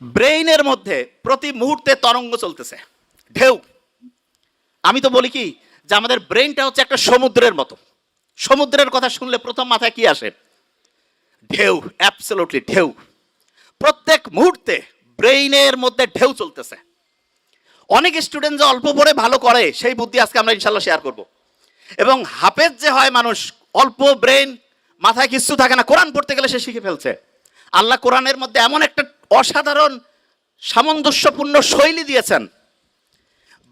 ব্রেইনের মধ্যে প্রতি মুহূর্তে তরঙ্গ চলতেছে, ঢেউ। আমি তো বলি কি যে আমাদের ব্রেইনটা হচ্ছে একটা সমুদ্রের মতো। সমুদ্রের কথা শুনলে প্রথম মাথায় কি আসে? ঢেউ অ্যাবসলুটলি ঢেউ। প্রত্যেক মুহূর্তে ব্রেইনের মধ্যে ঢেউ চলতেছে। অনেক স্টুডেন্ট যে অল্প পড়ে ভালো করে, সেই বুদ্ধি আজকে আমরা ইনশাল্লাহ শেয়ার করব। এবং হাফেজ যে হয় মানুষ, অল্প ব্রেন মাথায় কিচ্ছু থাকে না, কোরআন পড়তে গেলে সে শিখে ফেলছে। আল্লাহ কোরআনের মধ্যে এমন একটা অসাধারণ সামঞ্জস্যপূর্ণ শৈলী দিয়েছেন।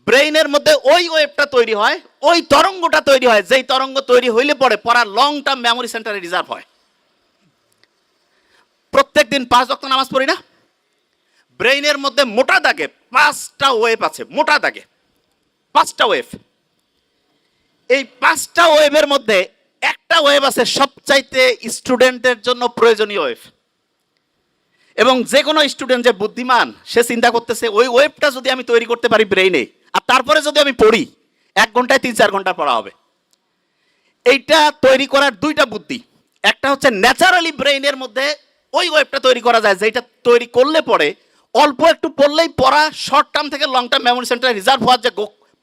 ব্রেইনের মধ্যে ওই ওয়েবটা তৈরি হয়, ওই তরঙ্গটা তৈরি হয়, যেই তরঙ্গ তৈরি হইলে পরে পড়া লং টার্ম মেমোরি সেন্টারে রিজার্ভ হয়। প্রত্যেক দিন পাঁচ রক্ত নামাজ পড়ি না। ব্রেইনের মধ্যে মোটা দাগে পাঁচটা ওয়েভ আছে, মোটা দাগে, পাঁচটা ওয়েভ এই পাঁচটা ওয়েভের মধ্যে একটা ওয়েভ আছে সবচাইতে স্টুডেন্টের জন্য প্রয়োজনীয় ওয়েভ এবং যে কোনো স্টুডেন্ট যে বুদ্ধিমান, সে চিন্তা করতেছে, ওই ওয়েবটা যদি আমি তৈরি করতে পারি ব্রেইনে আর তারপরে যদি আমি পড়ি, এক ঘন্টায় তিন চার ঘণ্টা পড়া হবে। এইটা তৈরি করার দুইটা বুদ্ধি। একটা হচ্ছে ন্যাচারালি ব্রেইনের মধ্যে ওই ওয়েবটা তৈরি করা যায় যেটা তৈরি করলে পরে অল্প একটু পড়লেই পড়া শর্ট টার্ম থেকে লং টার্ম মেমোরি সেন্টারে রিজার্ভ হওয়ার যে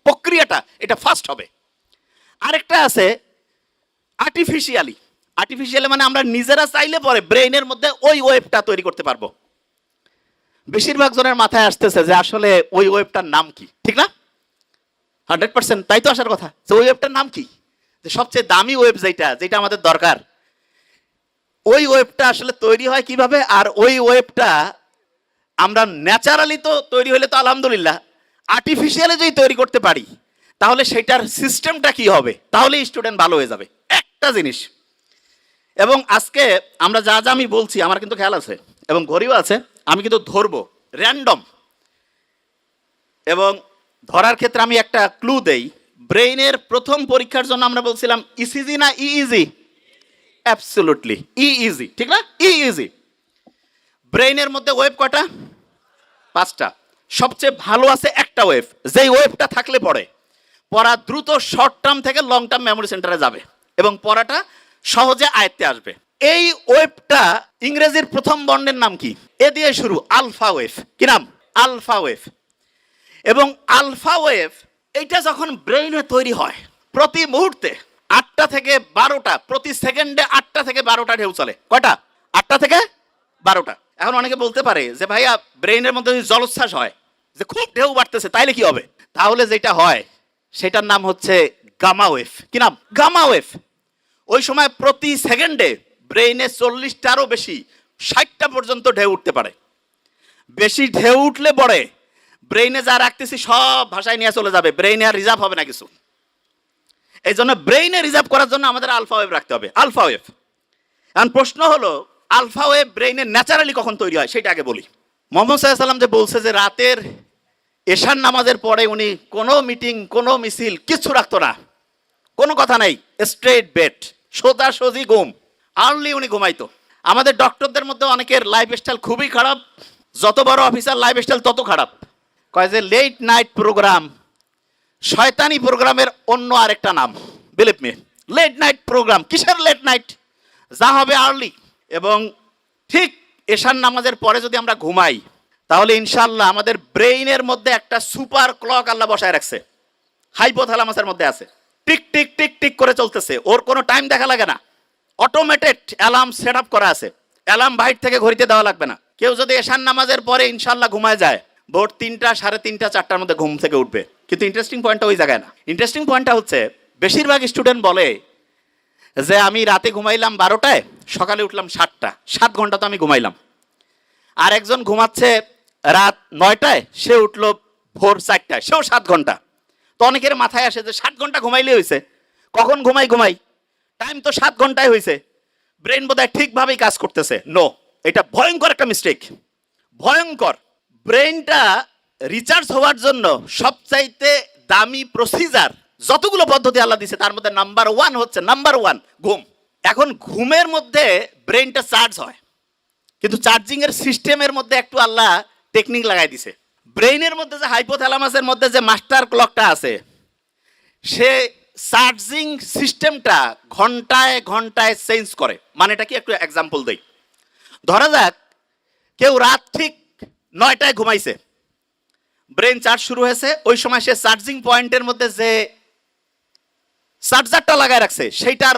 প্রক্রিয়াটা, এটা ফাস্ট হবে। আরেকটা আছে আর্টিফিশিয়ালি আর্টিফিশিয়ালি মানে আমরা নিজেরা চাইলে পরে ব্রেইনের মধ্যে ওই ওয়েবটা তৈরি করতে পারব। বেশিরভাগ জনের মাথায় আসতেছে যে আসলে ওই ওয়েবটার নাম কি, ঠিক না? হান্ড্রেড পার্সেন্ট, তাই তো আসার কথা। যে ওই ওয়েবটার নাম কি? যে সবচেয়ে দামি ওয়েব যেটা যেটা আমাদের দরকার। ওই ওয়েবটা আসলে তৈরি হয় কীভাবে? আর ওই ওয়েবটা আমরা ন্যাচারালি তো তৈরি হলে তো আলহামদুলিল্লাহ আর্টিফিশিয়ালি যদি তৈরি করতে পারি, তাহলে সেটার সিস্টেমটা কি হবে? তাহলে স্টুডেন্ট ভালো হয়ে যাবে। একটা জিনিস। এবং আজকে আমরা যা যা আমি বলছি, আমার কিন্তু খেয়াল আছে, এবং ঘড়িও আছে, আমি কিন্তু ধরবো র্যান্ডম এবং ধরার ক্ষেত্রে আমি একটা ক্লু দেই, ব্রেইনের প্রথম পরীক্ষার জন্য আমরা বলছিলাম ইসিজি না ই ইইজি অ্যাবসলুটলি ইইজি ঠিক না? ইইজি ব্রেইনের মধ্যে ওয়েব কটা পাঁচটা। সবচেয়ে ভালো আছে একটা ওয়েভ যেই ওয়েভটা থাকলে পরে পড়া দ্রুত শর্ট টার্ম থেকে লং টার্ম মেমোরি সেন্টারে যাবে। এবং পড়াটা সহজে আয়ত্তে আসবে। এই ওয়েভটা ইংরেজির প্রথম বর্ণের নাম কি? এ দিয়ে শুরু, আলফা ওয়েভ কি নাম? আলফা ওয়েভ এবং আলফা ওয়েভ এইটা যখন ব্রেইনে তৈরি হয়, প্রতি মুহূর্তে আটটা থেকে বারোটা, প্রতি সেকেন্ডে আটটা থেকে বারোটা ঢেউ চলে। কয়টা? আটটা থেকে বারোটা। এখন অনেকে বলতে পারে যে, ভাইয়া, ব্রেইনের মধ্যে যদি জলোচ্ছ্বাস হয়, যে খুব ঢেউ বাড়তেছে, তাইলে কি হবে? তাহলে যেটা হয়, সেটার নাম হচ্ছে গামা ওয়েভ কি নাম? গামা ওয়েভ ওই সময় প্রতি সেকেন্ডে ব্রেইনে চল্লিশটারও বেশি, ষাটটা পর্যন্ত ঢেউ উঠতে পারে। বেশি ঢেউ উঠলে পরে ব্রেইনে যা রাখতেছি সব ভাষায় নিয়ে চলে যাবে, ব্রেইনে আর রিজার্ভ হবে না কিছু। এই জন্য ব্রেইনে রিজার্ভ করার জন্য আমাদের আলফা ওয়েভ রাখতে হবে, আলফা ওয়েভ। এখন প্রশ্ন হলো, আলফা ওয়েভ ব্রেইনে ন্যাচারালি কখন তৈরি হয় সেটা আগে বলি। মোহাম্মদ সাল্লাম যে বলছে যে রাতের এশার নামাজের পরে উনি কোনো মিটিং, কোনো মিছিল কিচ্ছু রাখতো না। কোনো কথা নাই স্ট্রেট বেড সোজা সোজি ঘুম। আর্লি উনি ঘুমাইতো। আমাদের ডক্টরদের মধ্যে অনেকের লাইফ স্টাইল খুবই খারাপ। যত বড় অফিসার লাইফ স্টাইল তত খারাপ। কয় যে লেট নাইট প্রোগ্রাম শয়তানি প্রোগ্রামের অন্য আরেকটা নাম। Believe me late night program কিসের লেট নাইট যা হবে আর্লি এবং ঠিক এশার নামাজের পরে যদি আমরা ঘুমাই, তাহলে ইনশাল্লাহ আমাদের ব্রেইনের মধ্যে একটা সুপার ক্লক আল্লাহ বসায় রাখছে। হাইপোথ্যালামাসের মধ্যে আছে। টিক টিক টিক টিক করে চলতেছে। ওর কোনো টাইম দেখা লাগে না। অটোমেটেড অ্যালার্ম সেট আপ করা আছে। অ্যালার্ম বাইর থেকে ঘড়িতে দেওয়া লাগবে না। কেউ যদি এশান নামাজের পরে ইনশাল্লাহ ঘুমায় যায়, ভোর তিনটা, সাড়ে তিনটা, চারটার মধ্যে ঘুম থেকে উঠবে। কিন্তু ইন্টারেস্টিং পয়েন্টটা ওই জায়গায় না। ইন্টারেস্টিং পয়েন্টটা হচ্ছে, বেশিরভাগ স্টুডেন্ট বলে যে, আমি রাতে ঘুমাইলাম বারোটায়, সকালে উঠলাম সাতটা। সাত ঘণ্টা তো আমি ঘুমাইলাম। আর একজন ঘুমাচ্ছে রাত নয়টায়, সে উঠল ভোর চারটায়। সেও সাত ঘণ্টা। তো অনেকের মাথায় আসে যে সাত ঘণ্টা ঘুমাইলে হয়েছে কখন ঘুমাই ঘুমাই? টাইম তো সাত ঘন্টায় হয়েছে ব্রেন বোধহয় ঠিকভাবেই কাজ করতেছে। নো এটা ভয়ঙ্কর একটা মিস্টেক ভয়ঙ্কর। ব্রেনটা রিচার্জ হওয়ার জন্য সবচাইতে দামি প্রসিজার যতগুলো পদ্ধতি আল্লাহ দিছে, তার মধ্যে নাম্বার ওয়ান হচ্ছে নাম্বার ওয়ান ঘুম। এখন ঘুমের মধ্যে ব্রেনটা চার্জ হয়। কিন্তু চার্জিং এর সিস্টেমের মধ্যে একটু আল্লাহ টেকনিক লাগাই দিছে। ব্রেইনের মধ্যে যে হাইপোথ্যালামাসের মধ্যে যে মাস্টার ক্লকটা আছে, সে চার্জিং সিস্টেমটা ঘন্টায় ঘন্টায় চেঞ্জ করে। মানে এটা কি একটু এক্সাম্পল দেই। ধরা যাক, কেউ রাত ঠিক নয়টায় ঘুমাইছে। ব্রেন চার্জ শুরু হয়েছে, ওই সময় সে চার্জিং পয়েন্টের মধ্যে যে চার্জারটা লাগায় রাখছে, সেইটার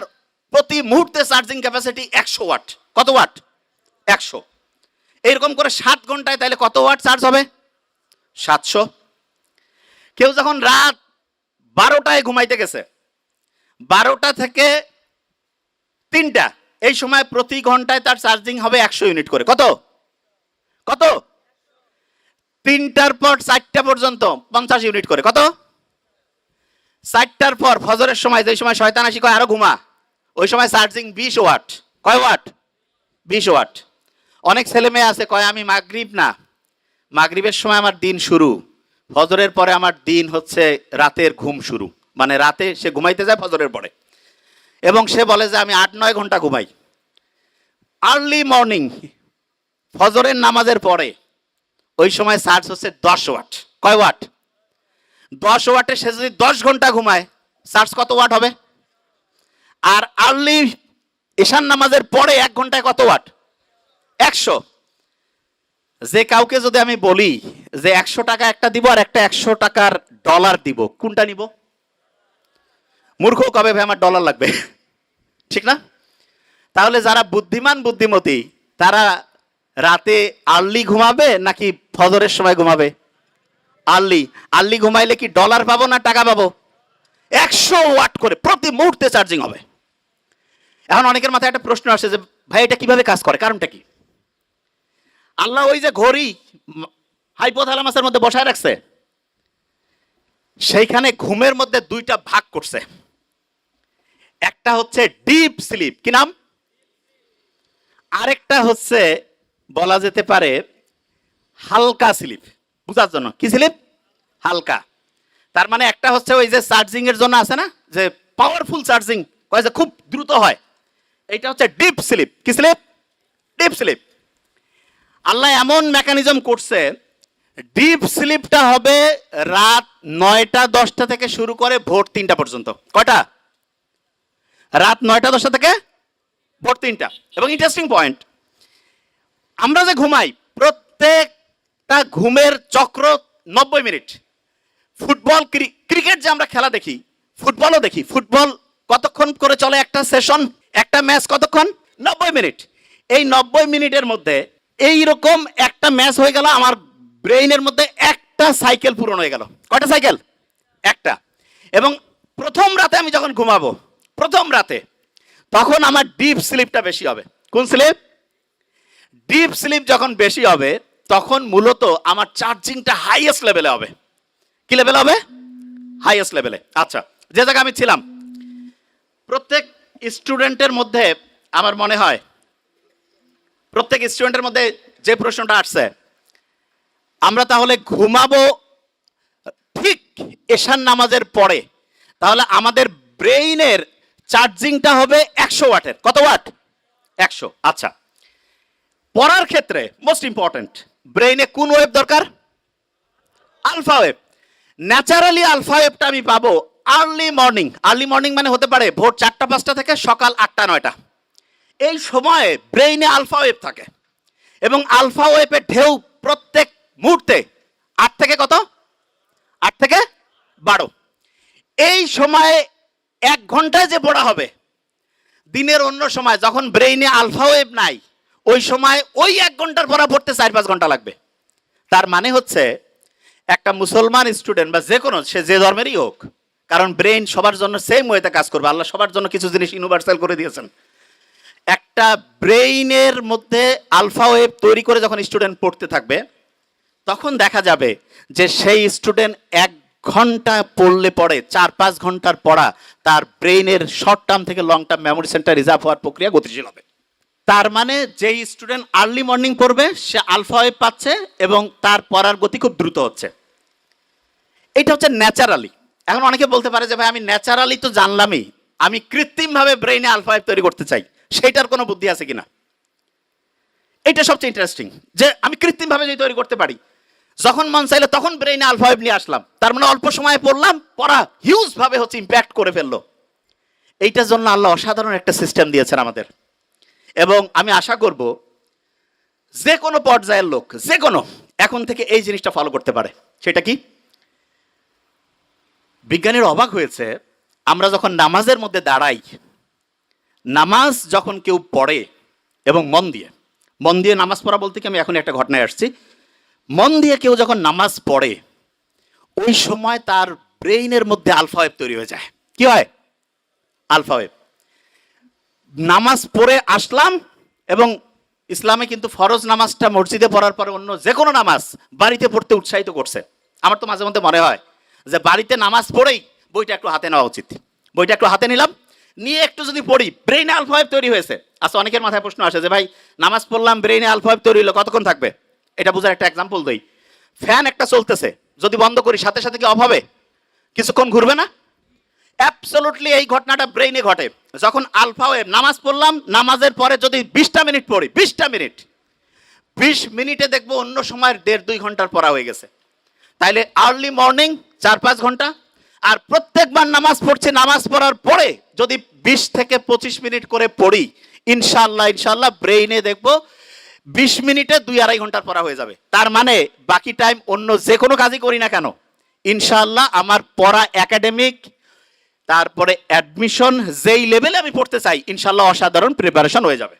প্রতি মুহূর্তে চার্জিং ক্যাপাসিটি একশো ওয়াট। কত ওয়াট? একশো। এইরকম করে সাত ঘন্টায় তাহলে কত ওয়াট চার্জ হবে? সাতশো। কেউ যখন রাত বারোটায় ঘুমাইতে গেছে, বারোটা থেকে তিনটা, এই সময় প্রতি ঘন্টায় তার চার্জিং হবে একশো ইউনিট করে। কত? কত? তিনটার পর চারটা পর্যন্ত পঞ্চাশ ইউনিট করে। কত? চারটার পর ফজরের সময়, যে সময় শয়তান আসি কয়, আরও ঘুমা। ওই সময় চার্জিং বিশ ওয়াট। কয় ওয়াট? বিশ ওয়াট। অনেক ছেলে মেয়ে আছে, কয়, আমি মাগরিব না। মাগরিবের সময় আমার দিন শুরু, ফজরের পরে আমার দিন হচ্ছে রাতের ঘুম শুরু। মানে রাতে সে ঘুমাইতে যায়, ফজরের পরে। এবং সে বলে যে, আমি আট, নয় ঘণ্টা ঘুমাই। আর্লি মর্নিং ফজরের নামাজের পরে, ওই সময় চার্জ হচ্ছে দশ ওয়াট। কয় ওয়াট? দশ ওয়াটে সে যদি দশ ঘণ্টা ঘুমায়, চার্জ কত ওয়াট হবে? আর আর্লি ঈশান নামাজের পরে এক ঘন্টায় কত ওয়াট? একশো। যে কাউকে যদি আমি বলি যে একশো টাকা একটা দিব আর একটা একশো টাকার ডলার দিব, কোনটা নিব? মূর্খ কবে ভাই আমার ডলার লাগবে? ঠিক না? তাহলে যারা বুদ্ধিমান, বুদ্ধিমতী, তারা রাতে আর্লি ঘুমাবে নাকি ফজরের সময় ঘুমাবে? আর্লি। আর্লি ঘুমাইলে কি ডলার পাবো না টাকা পাবো? একশো ওয়াট করে প্রতি মুহূর্তে চার্জিং হবে। এখন অনেকের মাথায় একটা প্রশ্ন আসে যে ভাই এটা কীভাবে কাজ করে? কারণটা কি? আল্লাহ ওই যে ঘড়ি হাইপোথালামাসের মধ্যে বসায় রাখছে, সেইখানে ঘুমের মধ্যে দুইটা ভাগ করছে। একটা হচ্ছে ডিপ স্লিপ, কি নাম? আরেকটা হচ্ছে বলা যেতে পারে হালকা স্লিপ। বুঝার জন্য। কি স্লিপ? হালকা। তার মানে একটা হচ্ছে ওই যে চার্জিং এর জন্য আছে না, যে পাওয়ারফুল চার্জিং, কয় যে খুব দ্রুত হয়। এইটা হচ্ছে ডিপ স্লিপ। কি স্লিপ? Deep sleep. আল্লাহ এমন মেকানিজম করছে ডিপ স্লিপটা হবে রাত নয়টা দশটা থেকে শুরু করে ভোর তিনটা পর্যন্ত। কটা রাত নয়টা দশটা থেকে ভোর তিনটা। এবং ইন্টারেস্টিং পয়েন্ট আমরা যে ঘুমাই, প্রত্যেকটা ঘুমের চক্র নব্বই মিনিট। ফুটবল, ক্রি- ক্রিকেট যে আমরা খেলা দেখি, ফুটবলও দেখি। ফুটবল কতক্ষণ করে চলে একটা সেশন, একটা ম্যাচ কতক্ষণ? নব্বই মিনিট। এই নব্বই মিনিটের মধ্যে এই রকম একটা ম্যাচ হয়ে গেল, আমার ব্রেইনের মধ্যে একটা সাইকেল পূরণ হয়ে গেল। কয়টা সাইকেল একটা। এবং প্রথম রাতে আমি যখন ঘুমাবো, প্রথম রাতে, তখন আমার ডিপ স্লিপটা বেশি হবে। কোন স্লিপ ডিপ স্লিপ যখন বেশি হবে, তখন মূলত আমার চার্জিংটা হাইয়েস্ট লেভেলে হবে। কি লেভেল হবে? হাইয়েস্ট লেভেলে আচ্ছা যে জায়গায় আমি ছিলাম, প্রত্যেক স্টুডেন্টের মধ্যে আমার মনে হয় প্রত্যেক স্টুডেন্টের মধ্যে যে প্রশ্নটা আসছে, আমরা তাহলে ঘুমাবো ঠিক এশান নামাজের পরে, তাহলে আমাদের ব্রেইনের চার্জিংটা হবে একশো ওয়াটের। কত ওয়াট? একশো। আচ্ছা। পড়ার ক্ষেত্রে মোস্ট ইম্পর্টেন্ট ব্রেইনে কোন ওয়েব দরকার? আলফা ওয়েব ন্যাচারালি আলফা ওয়েবটা আমি পাবো আর্লি মর্নিং। আর্লি মর্নিং মানে হতে পারে ভোর চারটা, পাঁচটা থেকে সকাল আটটা, নয়টা। এই সময়ে ব্রেইনে আলফা ওয়েব থাকে এবং আলফা ওয়েবের ঢেউ প্রত্যেক মুহূর্তে আট থেকে কত? আট থেকে বারো। এই সময়ে এক ঘন্টায় যে পড়া হবে, দিনের অন্য সময় যখন ব্রেইনে আলফা ওয়েব নাই, ওই সময় ওই এক ঘণ্টার পড়া পড়তে চার পাঁচ ঘণ্টা লাগবে। তার মানে হচ্ছে একটা মুসলমান স্টুডেন্ট বা যে কোনো সে যে ধর্মেরই হোক, কারণ ব্রেন সবার জন্য সেম ওয়েতে কাজ করবে। আল্লাহ সবার জন্য কিছু জিনিস ইউনিভার্সাল করে দিয়েছেন। একটা ব্রেইনের মধ্যে আলফা ওয়েব তৈরি করে যখন স্টুডেন্ট পড়তে থাকবে, তখন দেখা যাবে যে সেই স্টুডেন্ট এক ঘণ্টা পড়লে পড়ে চার পাঁচ ঘণ্টার পড়া, তার ব্রেইনের শর্ট টার্ম থেকে long term memory centre reserve হওয়ার প্রক্রিয়া গতিশীল হবে। তার মানে যেই স্টুডেন্ট আর্লি মর্নিং পড়বে, সে আলফা ওয়েব পাচ্ছে এবং তার পড়ার গতি খুব দ্রুত হচ্ছে। এটা হচ্ছে ন্যাচারালি। এখন অনেকে বলতে পারে যে, ভাই, আমি ন্যাচারালি তো জানলামই। আমি কৃত্রিমভাবে ব্রেইনে আলফা ওয়েব তৈরি করতে চাই। সেইটার কোনো বুদ্ধি আছে কিনা? এটা সবচেয়ে ইন্টারেস্টিং যে আমি কৃত্রিমভাবে যদি তৈরি করতে পারি, যখন মন চাইলে তখন ব্রেইনে আলফা ওয়েব নিয়ে আসলাম। তার মানে অল্প সময়ে পড়লাম, পড়া হিউজ ভাবে হচ্ছে ইম্প্যাক্ট করে ফেলল। এইটার জন্য আল্লাহ অসাধারণ একটা সিস্টেম দিয়েছেন আমাদের। এবং আমি আশা করব, যে কোনো পর্যায়ের লোক, যে কোনো, এখন থেকে এই জিনিসটা ফলো করতে পারে। সেটা কি? বিজ্ঞানীর অবাক হয়েছে, আমরা যখন নামাজের মধ্যে দাঁড়াই নামাজ যখন কেউ পড়ে এবং মন দিয়ে মন দিয়ে নামাজ পড়া বলতে কি আমি এখন একটা ঘটনায় আসছি, মন দিয়ে কেউ যখন নামাজ পড়ে, ওই সময় তার ব্রেইনের মধ্যে আলফা ওয়েব তৈরি হয়ে যায়। কি হয়? Alpha wave. নামাজ পড়ে আসলাম এবং ইসলামে কিন্তু ফরজ নামাজটা মসজিদে পড়ার পরে অন্য যে কোনো নামাজ বাড়িতে পড়তে উৎসাহিত করছে। আমার তো মাঝে মধ্যে মনে হয় যে বাড়িতে নামাজ পড়েই বইটা একটু হাতে নেওয়া উচিত। বইটা একটু হাতে নিলাম নিয়ে একটু যদি পড়ি ব্রেইনে আলফাওয়েব তৈরি হয়েছে। আচ্ছা অনেকের মাথায় প্রশ্ন আসে যে ভাই, নামাজ পড়লাম ব্রেইনে আলফাওয়েব তৈরি হলো, কতক্ষণ থাকবে? এটা বোঝার একটা এক্সাম্পল দিই। ফ্যান একটা চলতেছে, যদি বন্ধ করি, সাথে সাথে কি অফ হবে? কিছুক্ষণ ঘুরবে না? অ্যাবসলুটলি এই ঘটনাটা ব্রেইনে ঘটে। যখন আলফা ওয়েভ নামাজ পড়লাম, নামাজের পরে যদি বিশটা মিনিট পড়ি, বিশটা মিনিট, বিশ মিনিটে দেখব অন্য সময়ের দেড় দুই ঘণ্টার পড়া হয়ে গেছে। তাইলে আর্লি মর্নিং চার পাঁচ ঘণ্টা আর প্রত্যেকবার নামাজ পড়ছি, নামাজ পড়ার পরে যদি বিশ থেকে পঁচিশ মিনিট করে পড়ি ইনশাল্লাহ ইনশাল্লাহ ব্রেইনে দেখব বিশ মিনিটে দুই আড়াই ঘণ্টার পড়া হয়ে যাবে। তার মানে বাকি টাইম অন্য যে কোনো কাজই করি না কেন ইনশাল্লাহ আমার পড়া একাডেমিক তারপরে অ্যাডমিশন যেই লেভেলে আমি পড়তে চাই ইনশাল্লাহ অসাধারণ প্রিপারেশন হয়ে যাবে।